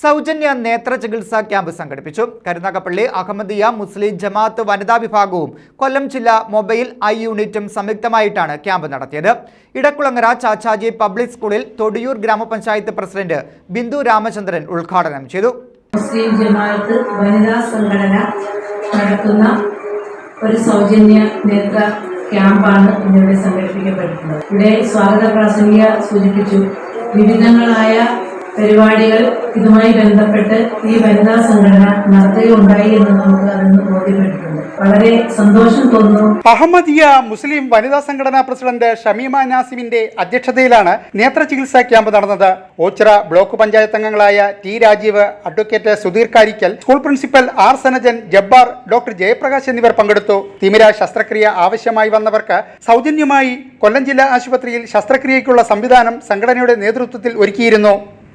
സൗജന്യ നേത്ര ചികിത്സാ ക്യാമ്പ് സംഘടിപ്പിച്ചു. കരുനാഗപ്പള്ളി അഹമ്മദിയ മുസ്ലിം ജമാഅത്ത് വനിതാ വിഭാഗവും കൊല്ലം ജില്ലാ മൊബൈൽ ഐ യൂണിറ്റും സംയുക്തമായിട്ടാണ് ക്യാമ്പ് നടത്തിയത്. ഇടക്കുളങ്ങര ചാച്ചാജി പബ്ലിക് സ്കൂളിൽ തൊടിയൂർ ഗ്രാമപഞ്ചായത്ത് പ്രസിഡന്റ് ബിന്ദു രാമചന്ദ്രൻ ഉദ്ഘാടനം ചെയ്തു. മുസ്ലിം ജമാഅത്ത് വനിതാ സംഘടന നടത്തുന്ന ഒരു സൗജന്യ നേത്ര ക്യാമ്പാണ് ഇന്നിവിടെ സംഘടിപ്പിക്കപ്പെട്ടിട്ടുള്ളത്. ഇവിടെ സ്വാഗത പ്രാസംഗിക സൂചിപ്പിച്ചു. വിവിധങ്ങളായ പരിപാടികൾ ഇതുമായി ബന്ധപ്പെട്ട് ഈ വനിതാ സംഘടന നടത്തുകയുണ്ടായി എന്ന് നമുക്ക് അതിന് ബോധ്യപ്പെട്ടിട്ടുണ്ട്. വളരെ സന്തോഷം തോന്നുന്നു. അഹമ്മദിയ മുസ്ലിം വനിതാ സംഘടനാ പ്രസിഡന്റ് ഷമീമ നാസിമിന്റെ അധ്യക്ഷതയിലാണ് നേത്ര ചികിത്സാ ക്യാമ്പ് നടന്നത്. ഓച്ചിറ ബ്ലോക്ക് പഞ്ചായത്ത് അംഗങ്ങളായ T Rajeev advocate Sudheer Karickal school principal R Sanajan Jabbar doctor Jayaprakash എന്നിവർ പങ്കെടുത്തു. തിമിര ശസ്ത്രക്രിയ ആവശ്യമായി വന്നവർക്ക് സൗജന്യമായി കൊല്ലം ജില്ലാ ആശുപത്രിയിൽ ശസ്ത്രക്രിയയ്ക്കുള്ള സംവിധാനം സംഘടനയുടെ നേതൃത്വത്തിൽ ഒരുക്കിയിരുന്നു.